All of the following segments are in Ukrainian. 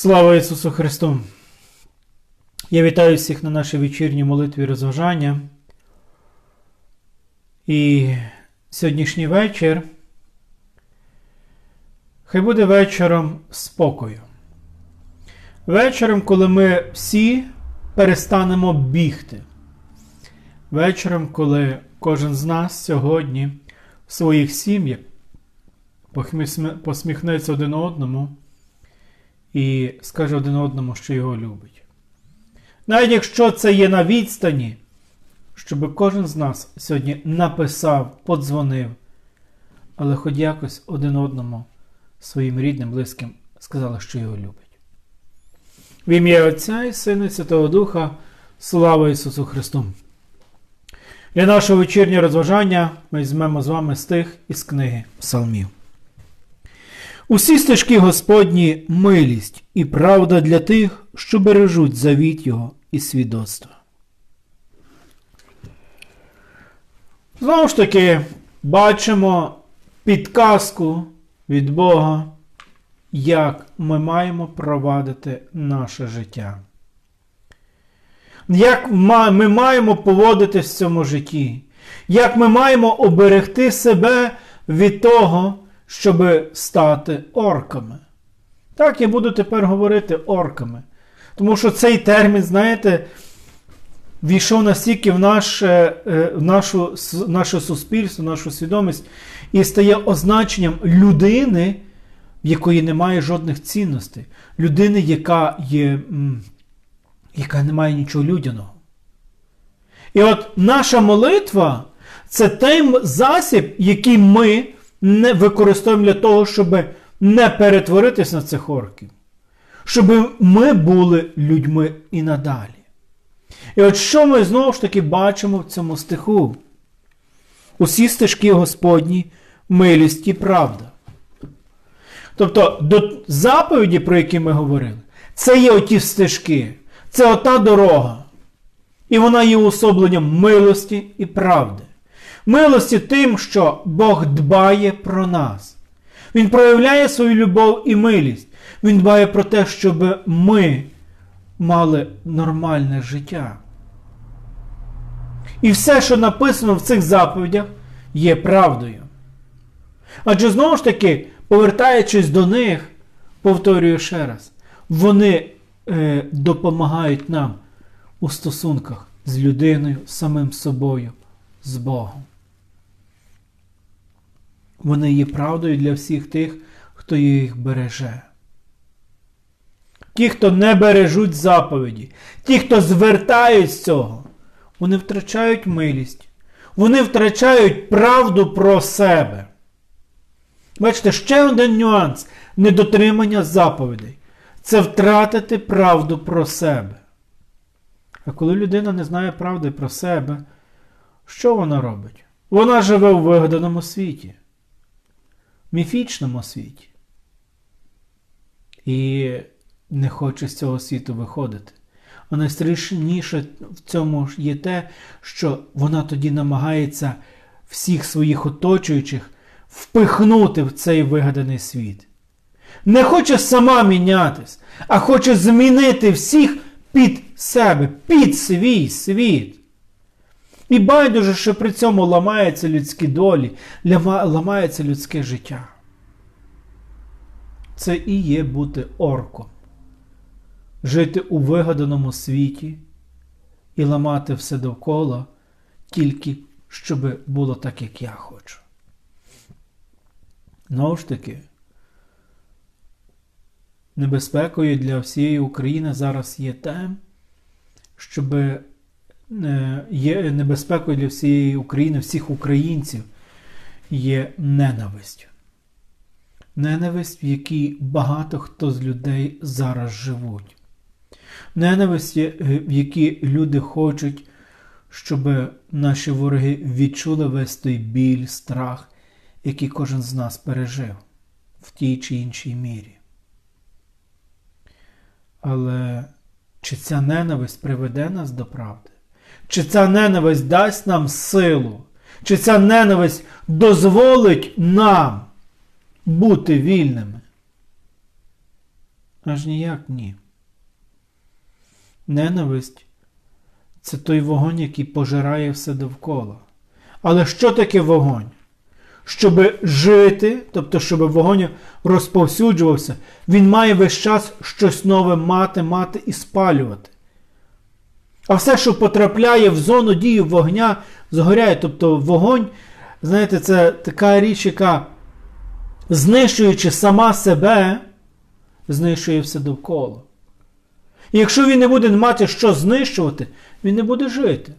Слава Ісусу Христу! Я вітаю всіх на нашій вечірній молитві розважання. І сьогоднішній вечір хай буде вечором спокою. Вечором, коли ми всі перестанемо бігти. Вечором, коли кожен з нас сьогодні в своїх сім'ях посміхнеться один одному і скаже один одному, що його любить. Навіть якщо це є на відстані, щоб кожен з нас сьогодні написав, подзвонив, але хоч якось один одному своїм рідним, близьким сказали, що його любить. В ім'я Отця і Сина і Святого Духа, слава Ісусу Христу! Для нашого вечірнього розважання ми візьмемо з вами стих із книги Псалмів. Усі стежки Господні милість і правда для тих, що бережуть завіт Його і свідоцтво. Знову ж таки, бачимо підказку від Бога, як ми маємо провадити наше життя. Як ми маємо поводитись в цьому житті, як ми маємо оберегти себе від того, щоб стати орками. Так, я буду тепер говорити орками. Тому що цей термін, знаєте, війшов настільки в наше, е, в нашу, наше суспільство, в нашу свідомість, і стає означенням людини, в якої немає жодних цінностей, людини, яка є, яка не має нічого людяного. І от наша молитва це той засіб, який ми не використовуємо для того, щоб не перетворитись на цих орків. Щоб ми були людьми і надалі. І от що ми знову ж таки бачимо в цьому стиху? Усі стежки Господні, милість і правда. Тобто до заповіді, про які ми говорили, це є оті стежки, це ота дорога. І вона є уособленням милості і правди. Милості тим, що Бог дбає про нас. Він проявляє свою любов і милість. Він дбає про те, щоб ми мали нормальне життя. І все, що написано в цих заповідях, є правдою. Адже знову ж таки, повертаючись до них, повторюю ще раз, вони е, допомагають нам у стосунках з людиною, з самим собою, з Богом. Вони є правдою для всіх тих, хто їх береже. Ті, хто не бережуть заповіді, ті, хто звертають з цього, вони втрачають милість, вони втрачають правду про себе. Бачите, ще один нюанс недотримання заповідей це втратити правду про себе. А коли людина не знає правди про себе, що вона робить? Вона живе у вигаданому світі, міфічному світі. І не хоче з цього світу виходити. А найстрашніше в цьому є те, що вона тоді намагається всіх своїх оточуючих впихнути в цей вигаданий світ. Не хоче сама мінятись, а хоче змінити всіх під себе, під свій світ. І байдуже, що при цьому ламаються людські долі, ламається людське життя. Це і є бути орком. Жити у вигаданому світі і ламати все довкола, тільки щоб було так, як я хочу. Знову ж таки, небезпекою для всієї України зараз є те, щоб є небезпекою для всієї України, всіх українців є ненависть. Ненависть, в якій багато хто з людей зараз живуть. Ненависть, е, в якій люди хочуть, щоб наші вороги відчули весь той біль, страх, який кожен з нас пережив в тій чи іншій мірі. Але чи ця ненависть приведе нас до правди? Чи ця ненависть дасть нам силу? Чи ця ненависть дозволить нам бути вільними? Аж ніяк ні. Ненависть це той вогонь, який пожирає все довкола. Але що таке вогонь? Щоб жити, тобто, щоб вогонь розповсюджувався, він має весь час щось нове мати, мати і спалювати. А все, що потрапляє в зону дії вогня, згоряє. Тобто вогонь, знаєте, це така річ, яка, знищуючи сама себе, знищує все довкола. І якщо він не буде мати що знищувати, він не буде жити.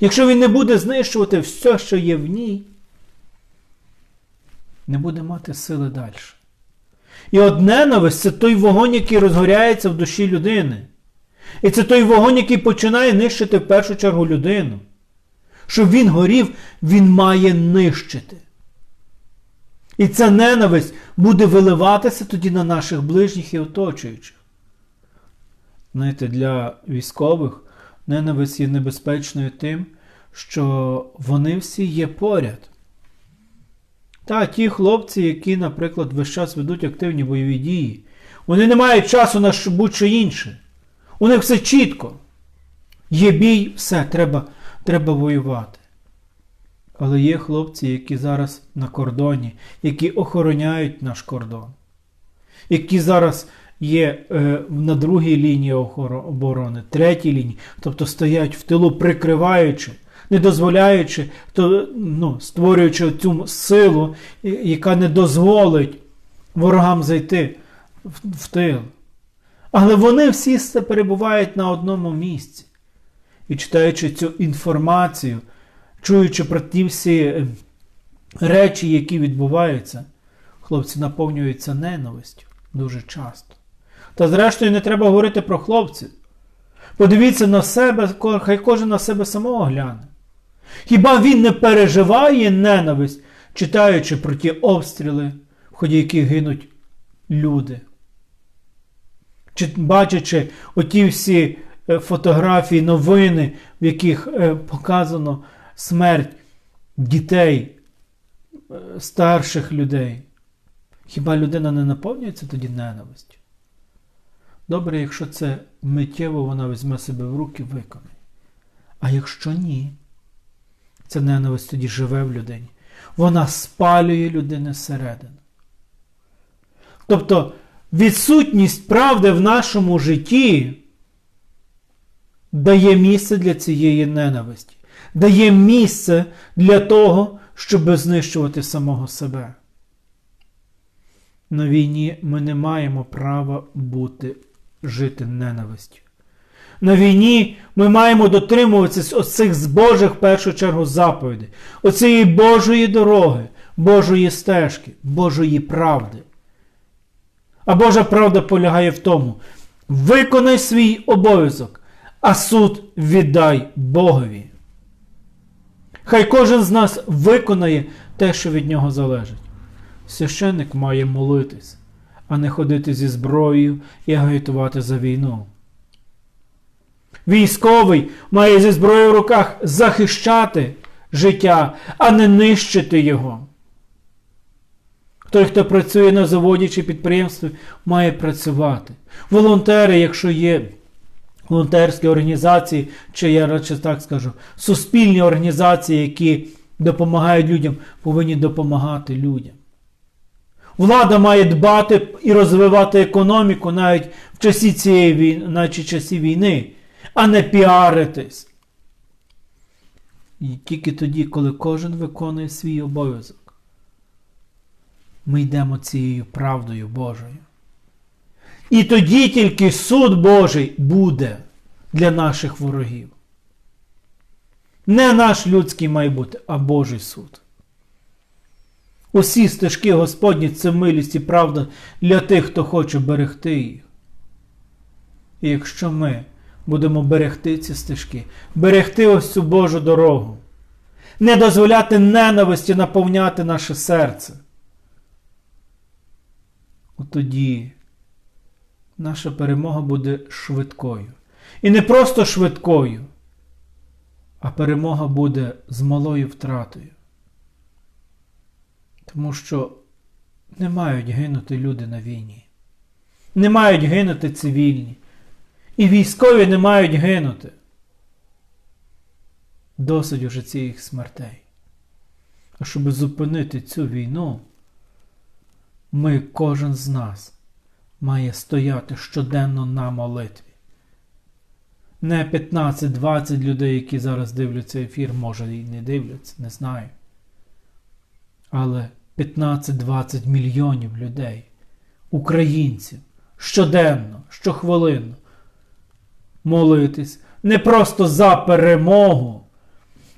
Якщо він не буде знищувати все, що є в ній, не буде мати сили далі. І от ненависть це той вогонь, який розгоряється в душі людини. І це той вогонь, який починає нищити в першу чергу людину. Щоб він горів, він має нищити. І ця ненависть буде виливатися тоді на наших ближніх і оточуючих. Знаєте, для військових ненависть є небезпечною тим, що вони всі є поряд. Та ті хлопці, які, наприклад, весь час ведуть активні бойові дії, вони не мають часу на будь-що інше. У них все чітко. Є бій, все, треба, треба воювати. Але є хлопці, які зараз на кордоні, які охороняють наш кордон, які зараз є е, на другій лінії оборони, третій лінії, тобто стоять в тилу, прикриваючи, не дозволяючи, то, ну, створюючи цю силу, яка не дозволить ворогам зайти в, в тил. Але вони всі перебувають на одному місці. І читаючи цю інформацію, чуючи про ті всі е, речі, які відбуваються, хлопці наповнюються ненавистю дуже часто. Та зрештою не треба говорити про хлопців. Подивіться на себе, хай кожен на себе самого гляне. Хіба він не переживає ненависть, читаючи про ті обстріли, в ході яких гинуть люди? Чи бачачи оті всі е, фотографії, новини, в яких е, показано смерть дітей, е, старших людей, хіба людина не наповнюється тоді ненавистю? Добре, якщо це миттєво вона візьме себе в руки, виконає. А якщо ні, ця ненависть тоді живе в людині. Вона спалює людини зсередини. Тобто відсутність правди в нашому житті дає місце для цієї ненависті, дає місце для того, щоб знищувати самого себе. На війні ми не маємо права бути жити ненавистю. На війні ми маємо дотримуватися оцих з Божих в першу чергу заповідей, оцієї Божої дороги, Божої стежки, Божої правди. А Божа правда полягає в тому: виконай свій обов'язок, а суд віддай Богові. Хай кожен з нас виконає те, що від нього залежить. Священник має молитись, а не ходити зі зброєю і агітувати за війну. Військовий має зі зброєю в руках захищати життя, а не нищити його. Той, хто працює на заводі чи підприємстві, має працювати. Волонтери, якщо є волонтерські організації, чи я радше так скажу, суспільні організації, які допомагають людям, повинні допомагати людям. Влада має дбати і розвивати економіку навіть в часі цієї війни, в часі війни, а не піаритись. І тільки тоді, коли кожен виконує свій обов'язок ми йдемо цією правдою Божою. І тоді тільки суд Божий буде для наших ворогів. Не наш людський має бути, а Божий суд. Усі стежки Господні це милість і правда для тих, хто хоче берегти їх. І якщо ми будемо берегти ці стежки, берегти ось цю Божу дорогу, не дозволяти ненависті наповняти наше серце, тоді наша перемога буде швидкою. І не просто швидкою, а перемога буде з малою втратою. Тому що не мають гинути люди на війні. Не мають гинути цивільні. І військові не мають гинути. Досить уже цих смертей. А щоб зупинити цю війну, ми, кожен з нас, має стояти щоденно на молитві. Не 15-20 людей, які зараз дивляться ефір, може і не дивляться, не знаю. Але 15-20 мільйонів людей, українців, щоденно, щохвилинно молитись не просто за перемогу,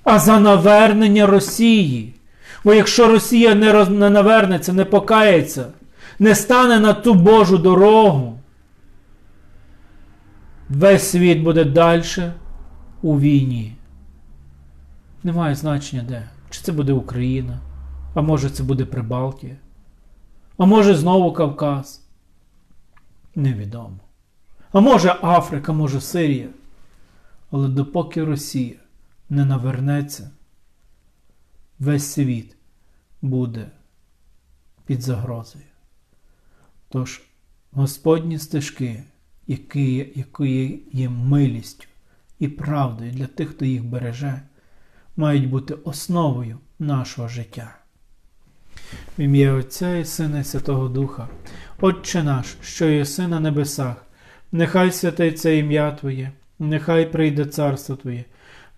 а за навернення Росії. Бо якщо Росія не, роз... не навернеться, не покається, не стане на ту Божу дорогу, весь світ буде далі у війні. Немає значення де. Чи це буде Україна, а може це буде Прибалтія, а може знову Кавказ. Невідомо. А може Африка, може Сирія. Але допоки Росія не навернеться, весь світ буде під загрозою. Тож Господні стежки, які, які є милістю і правдою для тих, хто їх береже, мають бути основою нашого життя. В ім'я Отця і Сина і Святого Духа, Отче наш, що єси на небесах, нехай святиться ім'я Твоє, нехай прийде царство Твоє,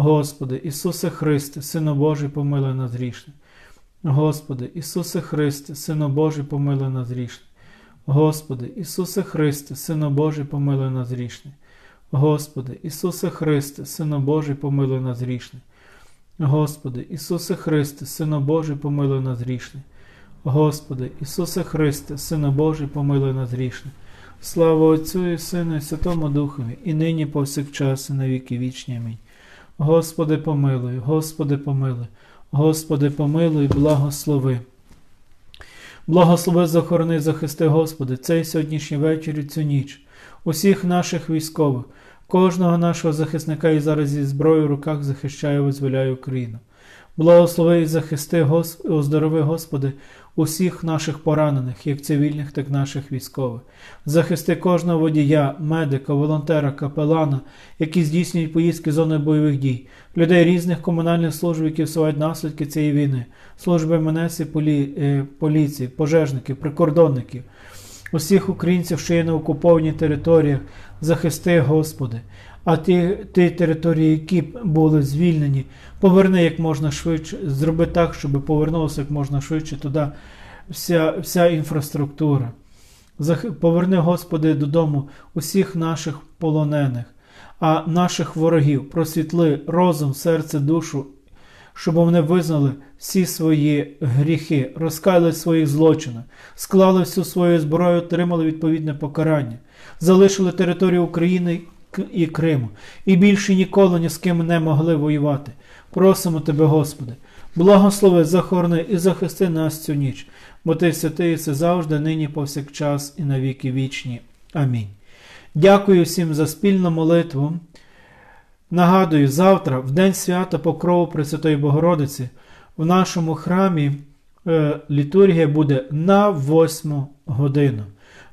Господи, Ісусе Христе, Сино Божий, помилуй нас грішний. Господи, Ісусе Христе, Сино Божий, помилуй нас грішний. Господи, Ісусе Христе, Сино Божий, помилуй нас грішний. Господи, Ісусе Христе, Сино Божий, помилуй нас грішний. Господи, Ісусе Христе, Сино Божий, помилуй нас грішний. Господи, Ісусе Христе, Сино Божий, помилуй нас грішний. Слава Отцю і Сину, і Святому Духові, і нині повсякчас, і на віки вічні. Амінь. Господи, помилуй, Господи, помилуй, Господи, помилуй, благослови. Благослови, захорони, захисти, Господи, цей сьогоднішній вечір і цю ніч, усіх наших військових, кожного нашого захисника і зараз зі зброєю в руках захищає, визволяє Україну. Благослови і захисти, Гос... оздорови, Господи, усіх наших поранених, як цивільних, так і наших військових. Захисти кожного водія, медика, волонтера, капелана, які здійснюють поїздки зони бойових дій, людей різних комунальних служб, які всувають наслідки цієї війни, служби МНС і полі... е, поліції, пожежників, прикордонників. Усіх українців, що є на окупованій територіях, захисти, Господи, а ті, ті території, які були звільнені, поверни як можна швидше, зроби так, щоб повернулося як можна швидше туди вся, вся інфраструктура. Поверни, Господи, додому усіх наших полонених, а наших ворогів просвітли розум, серце, душу, щоб вони визнали всі свої гріхи, розкаяли своїх злочинів, склали всю свою зброю, отримали відповідне покарання, залишили територію України і Криму, і більше ніколи ні з ким не могли воювати. Просимо Тебе, Господи, благослови, захорони і захисти нас цю ніч, бо Ти святий все завжди, нині, повсякчас, і на віки вічні. Амінь. Дякую всім за спільну молитву. Нагадую, завтра, в День свята Покрову Пресвятої Богородиці, в нашому храмі е, літургія буде на 8 годину.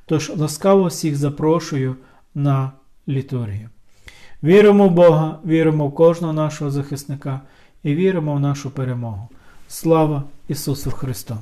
Тож ласкаво всіх запрошую на літургію. Віримо в Бога, віримо в кожного нашого захисника і віримо в нашу перемогу. Слава Ісусу Христу!